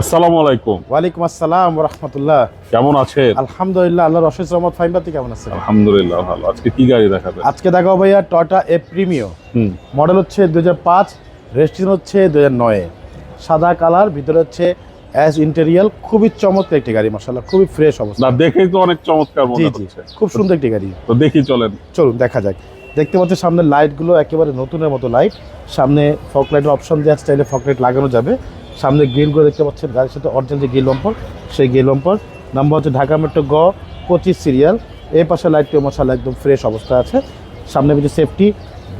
আসসালামু আলাইকুম। ওয়ালাইকুম আসসালাম রহমতুল্লাহ কেমন আছেন? আলহামদুলিল্লাহ আল্লাহর অশেষ রহমত। ফাইনবাতি কেমন আছেন? আলহামদুলিল্লাহ ভালো। আজকে কি গাড়ি দেখাবেন? আজকে দেখাবো ভাইয়া টয়টা এ প্রিমিও মডেল হচ্ছে দু হাজার পাঁচ রেজিস্ট্রেশন হচ্ছে দু হাজার নয়ে। সাদা কালার ভিতরে হচ্ছে অ্যাজ ইন্টেরিয়াল খুবই চমৎকার একটি গাড়ি মশাল্লাহ খুবই ফ্রেশ অবস্থা। না দেখেই তো অনেক চমৎকার মনে হচ্ছে। খুব সুন্দর একটি গাড়ি। তো দেখি চলেন। চলুন দেখা যাক। দেখতে পাচ্ছি সামনে লাইটগুলো একেবারে নতুনের মতো লাইট সামনে ফক লাইটের অপশন দেওয়া স্টাইলে ফক লাইট লাগানো যাবে। সামনে গ্রিল গ্রিলগুলো দেখতে পাচ্ছেন গাড়ির সাথে অরিজিনাল যে গ্রিল লম্পর সেই গ্রিল লম্পর নাম্বার হচ্ছে ঢাকা মেট্রো গ পঁচিশ সিরিয়াল এই পাশে লাইটটি মশালা একদম ফ্রেশ অবস্থা আছে। সামনে পিছিয়ে সেফটি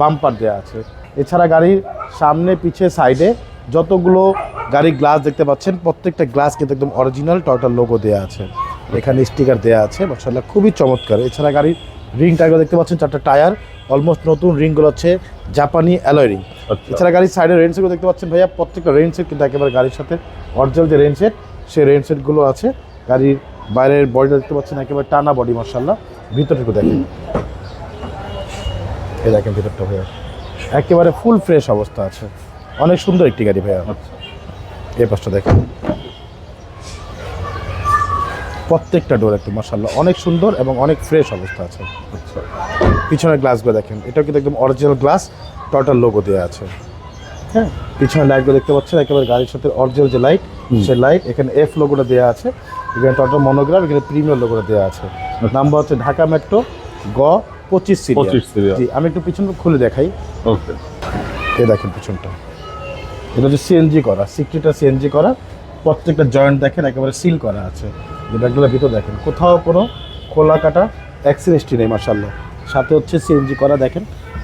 বাম্পার দেওয়া আছে। এছাড়া গাড়ির সামনে, পিছে সাইডে যতগুলো গাড়ির গ্লাস দেখতে পাচ্ছেন, প্রত্যেকটা গ্লাস কিন্তু একদম অরিজিনাল টয়টার লোগো দেওয়া আছে। এখানে স্টিকার দেওয়া আছে মশালা খুবই চমৎকার। এছাড়া গাড়ির রিং টায়ারগুলো দেখতে পাচ্ছেন, চারটা টায়ার অলমোস্ট নতুন রিংগুলো হচ্ছে জাপানি অ্যালয় রিং এছাড়া গাড়ির সাইডের রেন সেটগুলো দেখতে পাচ্ছেন ভাইয়া প্রত্যেকটা রেন সেট কিন্তু একেবারে গাড়ির সাথে অরিজিনাল যে রেন সেট সেই রেন সেটগুলো আছে। গাড়ির বাইরের বডিটা দেখতে পাচ্ছেন একেবারে টানা বডি মার্শাল্লাহ ভিতরটুকু দেখেন। এই দেখেন ভিতরটা ভাইয়া। একেবারে ফুল ফ্রেশ অবস্থা আছে। অনেক সুন্দর একটি গাড়ি ভাইয়া। আচ্ছা। এই পাশটা দেখেন। প্রত্যেকটা ডোর একটু মার্শাল্লাহ অনেক সুন্দর এবং অনেক ফ্রেশ অবস্থা আছে। আচ্ছা। পিছনের গ্লাসগুলো দেখেন এটা কিন্তু একদম অরিজিনাল গ্লাস টোটাল লোগো দেওয়া আছে। হ্যাঁ পিছনের লাইটগুলো দেখতে পাচ্ছেন একেবারে গাড়ির সাথে অরিজিনাল যে লাইট সেই লাইট এখানে এফ লোগোটা দেওয়া আছে এখানে টোটাল মনোগ্রাম এখানে প্রিমিয়ার লোগোটা দেওয়া আছে। নাম্বার হচ্ছে ঢাকা মেট্রো গ পঁচিশ সিরিয়াল। 25 serial। জি আমি একটু পিছন খুলে দেখাই। ওকে। এ দেখেন পিছনটা। এটা হচ্ছে সিএনজি করা সিক্সটিটা সিএনজি করা প্রত্যেকটা জয়েন্ট দেখেন একেবারে সিল করা আছে। যেটাগুলো ভিতর দেখেন। কোথাও কোনো খোলা কাটা অ্যাক্সিডেন্টটি নেই মার্শাল্লাহ সাথে হচ্ছে সিএনজি করা দেখেন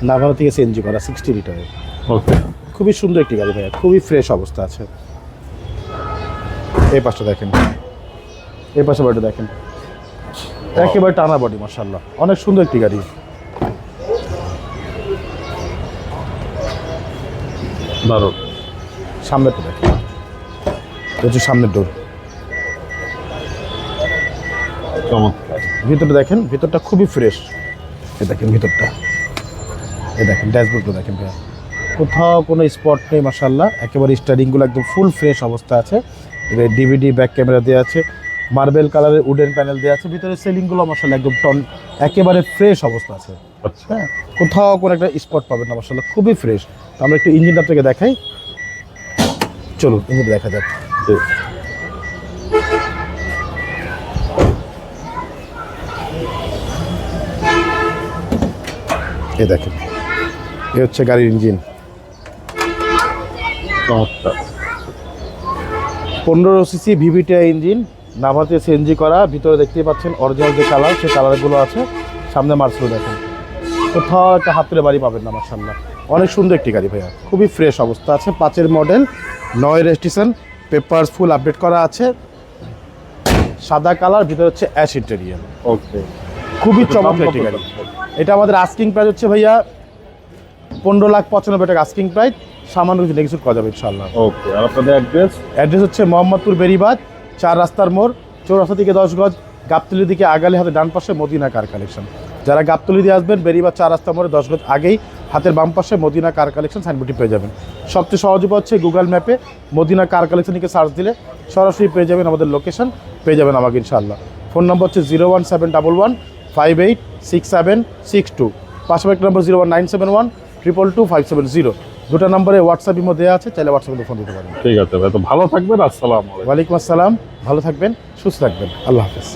নাভানো থেকে সিএনজি করা সিক্সটি লিটারের ওকে খুবই সুন্দর একটি গাড়ি ভাইয়া খুবই ফ্রেশ অবস্থা আছে। এই পাশটা দেখেন। এই পাশে বাড়িটা দেখেন। একেবারে টানা বডি মার্শাল্লাহ অনেক সুন্দর একটি গাড়ি। দারুণ। সামনেরটা দেখেন। হচ্ছে সামনের ডোর চমৎকার। ভিতরটা দেখেন ভিতরটা খুবই ফ্রেশ এই দেখেন ভিতরটা। এই দেখেন ড্যাশবোর্ডটা দেখেন ভাইয়া। কোথাও কোনো স্পট নেই মাসাল্লাহ একেবারে স্টারিংগুলো একদম ফুল ফ্রেশ অবস্থা আছে। এবার ডিভিডি ব্যাক ক্যামেরা দেওয়া আছে। মার্বেল কালারের উডেন প্যানেল দেওয়া আছে। ভিতরে সেলিংগুলো মাসাল্লাহ একদম টন একেবারে ফ্রেশ অবস্থা আছে। আচ্ছা। হ্যাঁ কোথাও কোনো একটা স্পট পাবেন না মাসাল্লাহ খুবই ফ্রেশ তো আমরা একটু ইঞ্জিনটা থেকে দেখাই। চলুন ইঞ্জিনটা দেখা যাক। এই দেখেন। এ হচ্ছে গাড়ির ইঞ্জিন। পনেরো সিসি ভিভিটি ইঞ্জিন, নাভাতে সিএনজি করা, ভিতরে দেখতেই পাচ্ছেন অরিজিনাল যে কালার সেই কালারগুলো আছে। সামনে মার্সেল দেখেন। কোথাও একটা হাত তুলে বাড়ি পাবেন না মার্শাল্লাহ অনেক সুন্দর একটি গাড়ি ভাইয়া। খুবই ফ্রেশ অবস্থা আছে। পাঁচের মডেল নয় রেজিস্ট্রেশন পেপার ফুল আপডেট করা আছে। সাদা কালার ভিতরে হচ্ছে অ্যাশ ইন্টেরিয়ার ওকে খুবই চমৎকার একটি গাড়ি এটা আমাদের আস্কিং প্রাইস হচ্ছে ভাইয়া পনেরো লাখ পঁচানব্বই টাকা আস্কিং প্রাইস সামান্য কিছু নেগেসিট করা যাবে ইনশাল্লাহ ওকে আর আপনাদের অ্যাড্রেস অ্যাড্রেস হচ্ছে মোহাম্মদপুর বেরিবাদ চার রাস্তার মোড় চৌরাস্তা থেকে দশ গজ গাবতলি দিকে আগালে হাতে ডান পাশে মদিনা কার কালেকশন যারা গাবতলি দিয়ে আসবেন বেরিবাদ চার রাস্তা মোড়ে দশ গজ আগেই হাতের বাম পাশে মদিনা কার কালেকশন সাইনবোর্ডটি পেয়ে যাবেন। সবচেয়ে সহজ উপায় হচ্ছে গুগল ম্যাপে মদিনা কার কালেকশন লিখে সার্চ দিলে সরাসরি পেয়ে যাবেন আমাদের লোকেশন পেয়ে যাবেন আমাকে ইনশাল্লাহ ফোন নম্বর হচ্ছে zero one seven double one five eight six seven six two পাশাপাশি একটা number zero one nine seven one triple two five seven zero দুটো নম্বরে হোয়াটসঅ্যাপ ইমো দেওয়া আছে চাইলে হোয়াটসঅ্যাপে ফোন দিতে পারেন। ঠিক আছে ভাই তো ভালো থাকবেন আসসালাম আলাইকুম। ওয়ালাইকুম আসসালাম ভালো থাকবেন সুস্থ থাকবেন। আল্লাহ হাফেজ।